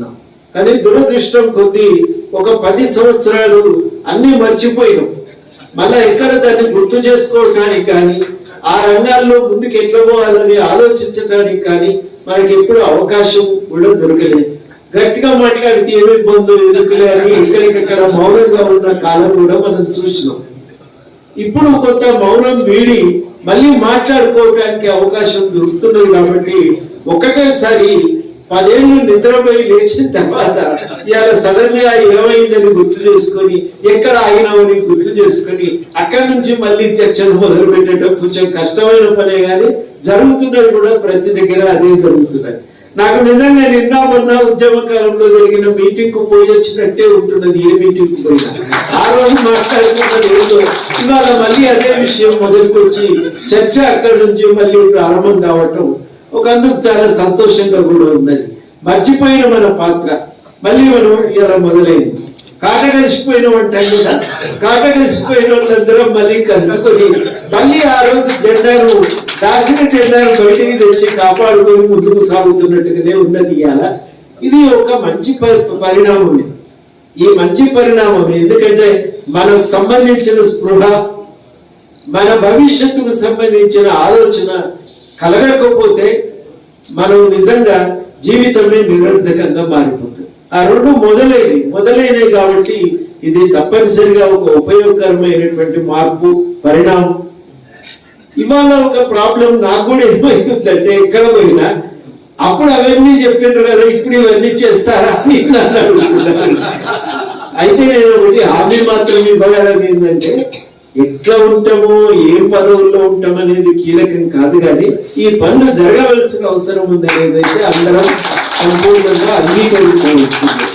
అనుకున్నాం కానీ దురదృష్టం కొద్దీ ఒక పది సంవత్సరాలు అన్ని మర్చిపోయినాం. మళ్ళా ఎక్కడ దాన్ని గుర్తు చేసుకోవడానికి కానీ ఆ రంగాల్లో ముందుకు ఎట్లా పోవాలని ఆలోచించడానికి కానీ మనకి ఎప్పుడు అవకాశం కూడా దొరకలేదు. గట్టిగా మాట్లాడితే ఏమి ఇబ్బందులు ఎదుర్కలే అని ఎక్కడికక్కడ మౌనంగా ఉన్న కాలం కూడా మనం చూసినాం. ఇప్పుడు కొంత మౌనం వీడి మళ్ళీ మాట్లాడుకోవడానికి అవకాశం దొరుకుతున్నది కాబట్టి ఒకటేసారి పదేళ్ళు నిద్రపోయి లేచిన తర్వాత ఇవాళ సడన్గా ఏమైందని గుర్తు చేసుకొని ఎక్కడ ఆగినామని గుర్తు చేసుకొని అక్కడి నుంచి మళ్ళీ చర్చలు మొదలు పెట్టడం కొంచెం కష్టమైన పనే కానీ జరుగుతున్నది కూడా ప్రతి దగ్గర అదే జరుగుతున్నది. నాకు నిజంగా నిన్న మొన్న ఉద్యమ కాలంలో జరిగిన మీటింగ్కు పోయి వచ్చినట్టే ఉంటున్నది ఏ మీటింగ్కు పోయినా. ఆ రోజు మాట్లాడుతున్నది ఇవాళ మళ్ళీ అదే విషయం మొదలుకొచ్చి చర్చ అక్కడి నుంచి మళ్ళీ ప్రారంభం కావటం ఒక అందుకు చాలా సంతోషంగా కూడా ఉన్నది. మర్చిపోయిన మన పాత్ర. మళ్ళీ మనం ఇలా మొదలైంది. కాట కలిసిపోయిన అంటే కదా కాట కలిసిపోయిన వాళ్ళందరం మళ్ళీ కలుసుకొని మళ్ళీ ఆ రోజు జెండాను దాసిన జెండాను బయటికి తెచ్చి కాపాడుకొని ముందుకు సాగుతున్నట్టుగానే ఉన్నది ఇవాళ ఇది ఒక మంచి పరిణామం ఈ మంచి పరిణామం ఎందుకంటే మనకు సంబంధించిన స్పృహ మన భవిష్యత్తుకు సంబంధించిన ఆలోచన కలగకపోతే మనం నిజంగా జీవితమే నిరర్ధకంగా మారిపోతుంది ఆ రెండు మొదలైనవి. మొదలైనవి కాబట్టి ఇది తప్పనిసరిగా ఒక ఉపయోగకరమైనటువంటి మార్పు పరిణామం. ఇవాళ ఒక ప్రాబ్లం నాకు కూడా ఏమవుతుందంటే ఎక్కడ పోయినా అప్పుడు అవన్నీ చెప్పిండ్రు కదా ఇప్పుడు ఇవన్నీ చేస్తారా అని అయితే నేను ఒకటి హామీ మాత్రం ఇవ్వగలను ఏంటంటే ఎట్లా ఉంటామో ఏ పదవుల్లో ఉంటాం అనేది కీలకం కాదు కానీ ఈ పనులు జరగవలసిన అవసరం ఉందనేదైతే అందరం సంపూర్ణంగా అంగీకరించవలసింది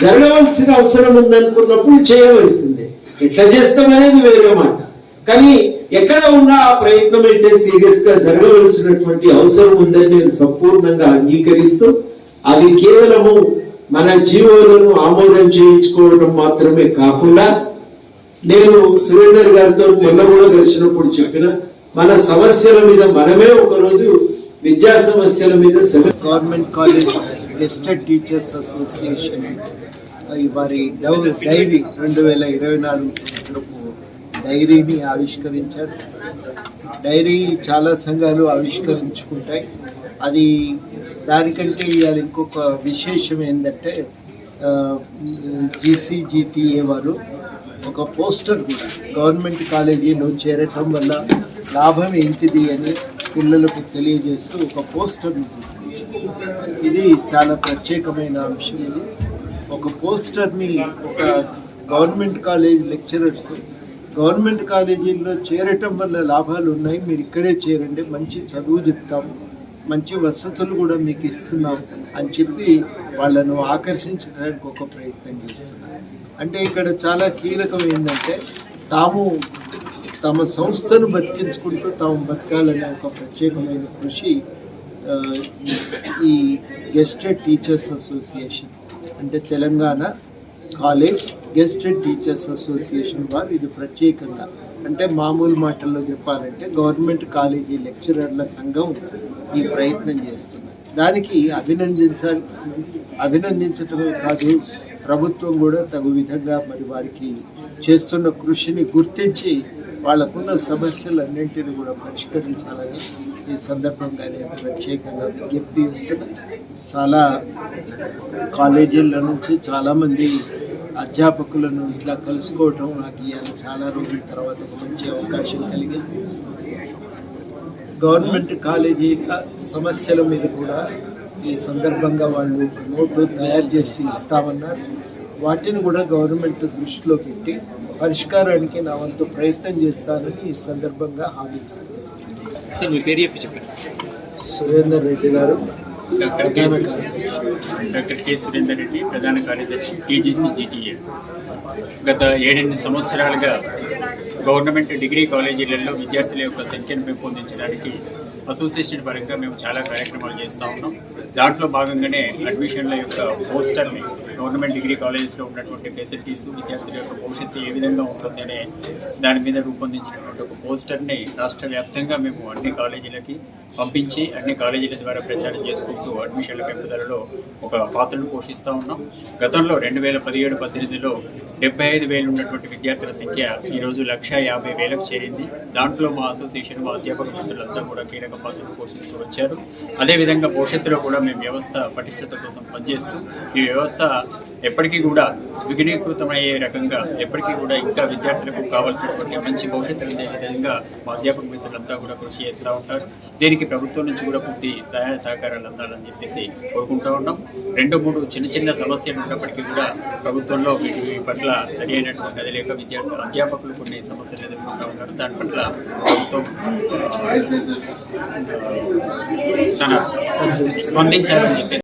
జరగవలసిన అవసరం ఉందనుకున్నప్పుడు చేయవలసిందే. ఎట్లా చేస్తామనేది వేరే మాట. కానీ ఎక్కడ ఉన్నా ఆ ప్రయత్నం అయితే సీరియస్గా జరగవలసినటువంటి అవసరం ఉందని నేను సంపూర్ణంగా అంగీకరిస్తూ అది కేవలము మన జీవోలను ఆమోదం చేయించుకోవడం మాత్రమే కాకుండా నేను సురేందర్ గారితో నిన్న కూడా కలిసినప్పుడు చెప్పిన మన సమస్యల మీద మనమే ఒకరోజు విద్యా సమస్యల మీద government college gazetted teachers association వారి డైరీ రెండు వేల ఇరవై నాలుగు సంవత్సరపు డైరీని ఆవిష్కరించారు. డైరీ చాలా సంఘాలు ఆవిష్కరించుకుంటాయి. అది దానికంటే ఇవాళ ఇంకొక విశేషం ఏంటంటే జీసీజీటీఏ వారు ఒక పోస్టర్ కూడా గవర్నమెంట్ కాలేజీలో చేరటం వల్ల లాభం ఏంటిది అని పిల్లలకు తెలియజేస్తూ ఒక పోస్టర్ను తీసుకొచ్చారు. ఇది చాలా ప్రత్యేకమైన అంశం ఇది. ఒక పోస్టర్ని ఒక గవర్నమెంట్ కాలేజ్ లెక్చరర్స్ గవర్నమెంట్ కాలేజీల్లో చేరటం వల్ల లాభాలు ఉన్నాయి. మీరు ఇక్కడే చేరండి. మంచి చదువు చెప్తాము. మంచి వసతులు కూడా మీకు ఇస్తున్నాం అని చెప్పి వాళ్ళను ఆకర్షించడానికి ఒక ప్రయత్నం చేస్తున్నారు అంటే ఇక్కడ చాలా కీలకం ఏంటంటే తాము తమ సంస్థను బతికించుకుంటూ తాము బతకాలనే ఒక ప్రత్యేకమైన కృషి ఈ గెస్టెడ్ టీచర్స్ అసోసియేషన్ అంటే Telangana college gazetted teachers association వారు ఇది ప్రత్యేకంగా అంటే మామూలు మాటల్లో చెప్పాలంటే గవర్నమెంట్ కాలేజీ లెక్చరర్ల సంఘం ఈ ప్రయత్నం చేస్తుంది. దానికి అభినందించాలి. అభినందించటమే కాదు ప్రభుత్వం కూడా తగు విధంగా మరి వారికి చేస్తున్న కృషిని గుర్తించి వాళ్ళకున్న సమస్యలన్నింటినీ కూడా పరిష్కరించాలని ఈ సందర్భంగా నేను ప్రత్యేకంగా విజ్ఞప్తి చేస్తున్నాను చాలా కాలేజీల నుంచి చాలామంది అధ్యాపకులను ఇట్లా కలుసుకోవటం నాకు ఇవాళ చాలా రోజుల తర్వాత ఒక మంచి అవకాశం కలిగింది గవర్నమెంట్ కాలేజీల సమస్యల మీద కూడా ఈ సందర్భంగా వాళ్ళు ఒక నోటు తయారు చేసి ఇస్తామన్నారు. వాటిని కూడా గవర్నమెంట్ దృష్టిలో పెట్టి పరిష్కారానికి నా వంతు ప్రయత్నం చేస్తానని ఈ సందర్భంగా హామీ ఇస్తున్నాను. సార్ మీ పేరు చెప్పి చెప్పండి. సురేందర్ రెడ్డి గారు. ప్రధాన కార్యదర్శి. Doctor K. సురేందర్ రెడ్డి ప్రధాన కార్యదర్శి టీజీసీ జీటీఏ గత ఏడెనిమిది సంవత్సరాలుగా గవర్నమెంట్ డిగ్రీ కాలేజీలలో విద్యార్థుల యొక్క సంఖ్యను పెంపొందించడానికి అసోసియేషన్ పరంగా మేము చాలా కార్యక్రమాలు చేస్తూ ఉన్నాం. దాంట్లో భాగంగానే అడ్మిషన్ల యొక్క పోస్టర్ని గవర్నమెంట్ డిగ్రీ కాలేజెస్లో ఉన్నటువంటి ఫెసిలిటీస్ విద్యార్థుల యొక్క భవిష్యత్తు ఏ విధంగా ఉంటుంది అనే దాని మీద రూపొందించినటువంటి ఒక పోస్టర్ని రాష్ట్ర వ్యాప్తంగా మేము అన్ని కాలేజీలకి పంపించి అన్ని కాలేజీల ద్వారా ప్రచారం చేసుకుంటూ అడ్మిషన్ల పెంపుదలలో ఒక పాత్రను పోషిస్తూ ఉన్నాం. గతంలో రెండు వేల పదిహేడు పద్దెనిమిదిలో డెబ్బై ఐదు వేలు ఉన్నటువంటి విద్యార్థుల సంఖ్య ఈరోజు లక్ష యాభై వేలకు చేరింది. దాంట్లో మా అసోసియేషన్ మా అధ్యాపక మిత్రులంతా కూడా కీలక పాత్రను పోషిస్తూ వచ్చారు. అదేవిధంగా భవిష్యత్తులో కూడా మేము వ్యవస్థ పటిష్టత కోసం పనిచేస్తూ ఈ వ్యవస్థ ఎప్పటికీ కూడా విఘ్నీకృతమయ్యే రకంగా ఎప్పటికీ కూడా ఇంకా విద్యార్థులకు కావాల్సినటువంటి మంచి భవిష్యత్తు అందే విధంగా మా అధ్యాపక మిత్రులంతా కూడా కృషి చేస్తూ ఉంటారు. దీనికి ప్రభుత్వం నుంచి కూడా పూర్తి సహాయ సహకారాలు అందాలని చెప్పేసి కోరుకుంటూ ఉన్నాం. రెండు మూడు చిన్న చిన్న సమస్యలు ఉన్నప్పటికీ కూడా ప్రభుత్వంలో వీటి పట్ల సరి అయినటువంటి అది లేక విద్యార్థులు అధ్యాపకులు కొన్ని సమస్యలు ఎదుర్కొంటూ ఉన్నారు. దాని పట్ల ప్రభుత్వం తన స్పందించాలని చెప్పేసి